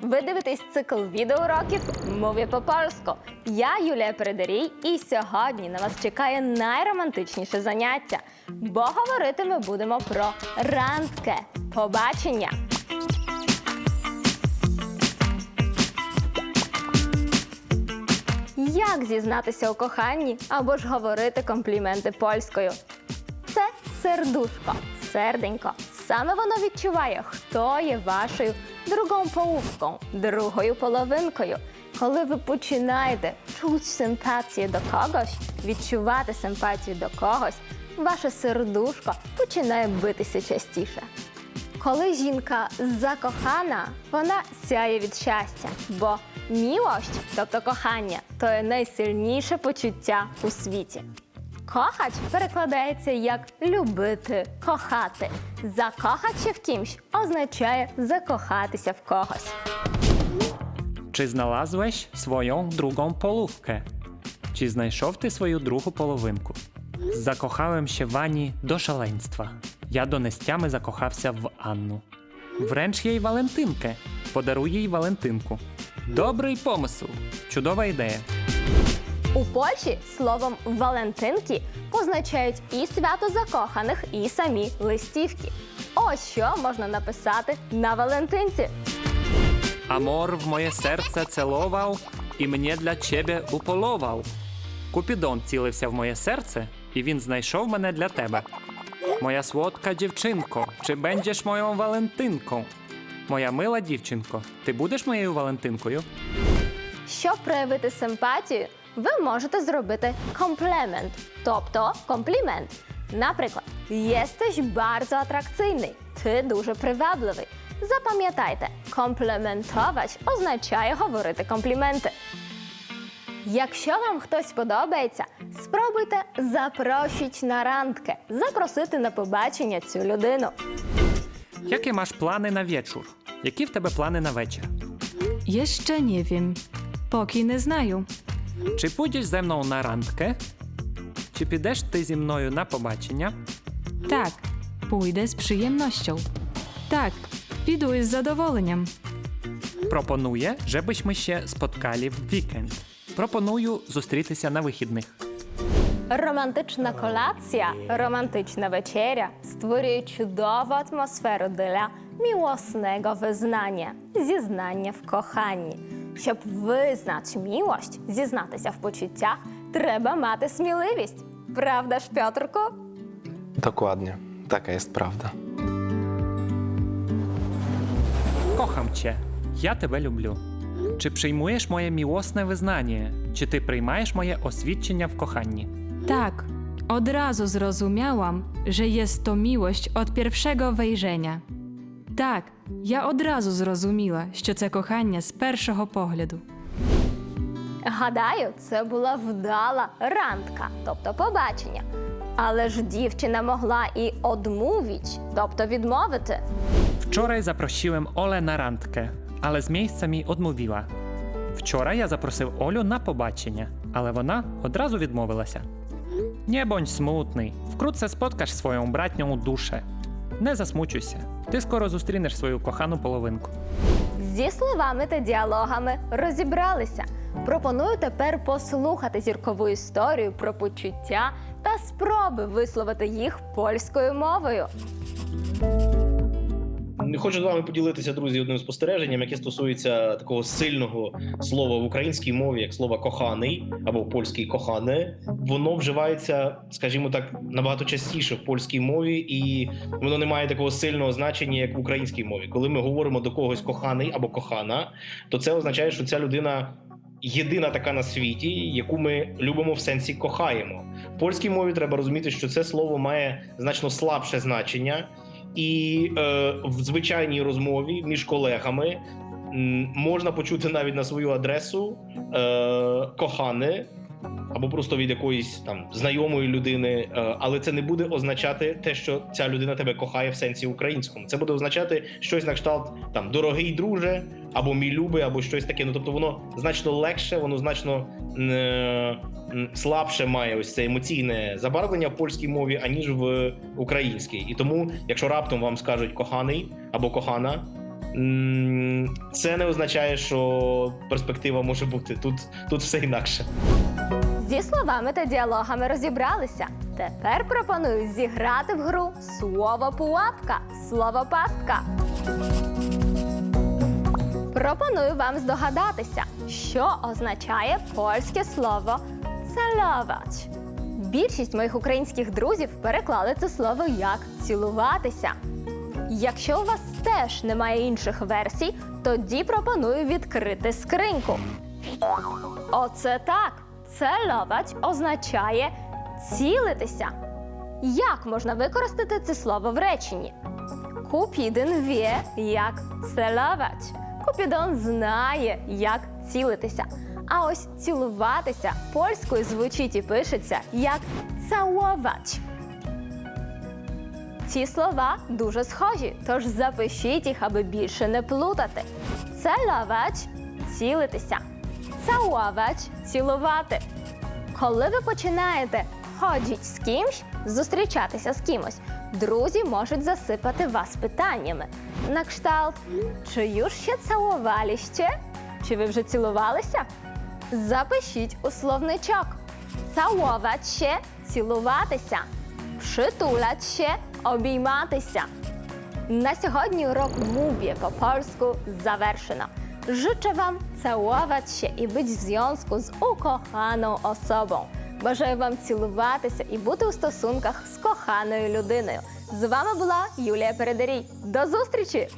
Ви дивитесь цикл відеоуроків Мові по польську. Я Юлія Передарій, і сьогодні на вас чекає найромантичніше заняття, бо говорити ми будемо про рандке побачення. Як зізнатися у коханні або ж говорити компліменти польською? Це сердушко, серденько. Саме воно відчуває, хто є вашою другом поłówką, другою половинкою. Коли ви починаєте чути симпатію до когось, відчувати симпатію до когось, ваше сердушко починає битися частіше. Коли жінка закохана, вона сяє від щастя, бо мілость, тобто кохання, то є найсильніше почуття у світі. Кохач перекладається як любити, кохати. Закохатися в кимсь означає закохатися в когось. Czy znalazłeś swoją drugą polówkę? Czy znajшов ти свою другу половинку? Закохałem się w Ani do szaleństwa. Я до нестями закохався в Анну. Wręcz їй Валентинkę. Подаруй їй Валентинку. Добрий помисл. Чудова ідея. У Польщі словом Валентинки позначають і свято закоханих, і самі листівки. Ось що можна написати на Валентинці. Amor w moje serce celował і mnie для ciebie уполовав. Купідон цілився в моє серце, і він знайшов мене для тебе. Моя солодка дівчинко, чи będziesz моєю Валентинкою? Моя мила дівчинко, ти будеш моєю Валентинкою? Щоб проявити симпатію, ви можете зробити комплемент, тобто комплімент. Наприклад, єстеш bardzo атракційний, ти дуже привабливий. Запам'ятайте, комплементовач означає говорити компліменти. Якщо вам хтось подобається, спробуйте запросіть на рандки, запросити на побачення цю людину. Jakie masz plany na wieczór? Які в тебе плани на вечір? Jeszcze nie wiem. Póki nie znają. Чи pójdziesz ze mną на randkę? Чи підеш ти зі мною на побачення? Tak, pójdę z przyjemnością. Tak, піду із задоволенням. Пропоnuję, żebyśmy się spotkali w weekend. Пропоную зустрітися на вихідних. Романтична колація, романтична вечеря створює чудову атмосферу для miłosnego визнання, зізнання в коханні. Щоб визнати милость, зізнатися в почуттях, треба мати сміливість. Правда ж, Петрку? Dokładnie, taka jest prawda. Kocham cię. Ja тебе люблю. Чи приймуєш моє мілосне визнання? Чи ти приймаєш моє освідчення в коханні? Tak, od razu zrozumiałam, że jest to miłość od pierwszego wejrzenia. Так, я одразу зрозуміла, що це кохання з першого погляду. Гадаю, це була вдала рандка, тобто побачення. Але ж дівчина могла і одмовіть, тобто відмовити. Wczoraj zaprosiłem Olę na randkę, ale z miejsca mi odmówiła. Вчора я запросив Олю на побачення, але вона одразу відмовилася. Nie bądź smutний, wkrótce spotkasz swoją bratnią duszę. Не засмучуйся, ти скоро зустрінеш свою кохану половинку. Зі словами та діалогами розібралися. Пропоную тепер послухати зіркову історію про почуття та спроби висловити їх польською мовою. Хочу з вами поділитися, друзі, одним спостереженням, яке стосується такого сильного слова в українській мові, як слово коханий або в польській кохане. Воно вживається, скажімо так, набагато частіше в польській мові, і воно не має такого сильного значення, як в українській мові. Коли ми говоримо до когось коханий або кохана, то це означає, що ця людина. Єдина така на світі, яку ми любимо в сенсі кохаємо. В польській мові треба розуміти, що це слово має значно слабше значення, і е, в звичайній розмові між колегами можна почути навіть на свою адресу е, кохане або просто від якоїсь там знайомої людини, е, але це не буде означати те, що ця людина тебе кохає в сенсі українському. Це буде означати щось на кшталт там дорогий друже, або мій любий, або щось таке. Ну тобто воно значно легше, воно значно е, слабше має ось це емоційне забарвлення в польській мові, аніж в українській. І тому, якщо раптом вам скажуть коханий або кохана, це не означає, що перспектива може бути. Тут, тут все інакше. Зі словами та діалогами розібралися. Тепер пропоную зіграти в гру слово пуапка, слово пастка. Пропоную вам здогадатися, що означає польське слово целовать. Більшість моїх українських друзів переклали це слово як цілуватися. Якщо у вас теж немає інших версій, тоді пропоную відкрити скриньку. Оце так. Целовать означає цілитися. Як можна використати це слово в реченні? Купідин вє, як целовать. Купідон знає, як цілитися. А ось цілуватися польською звучить і пишеться як цałować. Ці слова дуже схожі, тож запишіть їх, аби більше не плутати. Целовать – цілитися. Цałować – цілувати. Коли ви починаєте ходіть з кимсь, зустрічатися з кимось, друзі можуть засипати вас питаннями. На кшталт, чи już ще цілуваліще? Чи ви вже цілувалися? Запишіть у словничок. Się – цілуватися. Się – обійматися. Na сьогодні урок Mówię po polsku завершено. Życzę Wam całować się i być w związku z ukochaną osobą. Бажаю вам цілуватися і бути у стосунках з коханою людиною. З вами була Юлія Передарій. До зустрічі!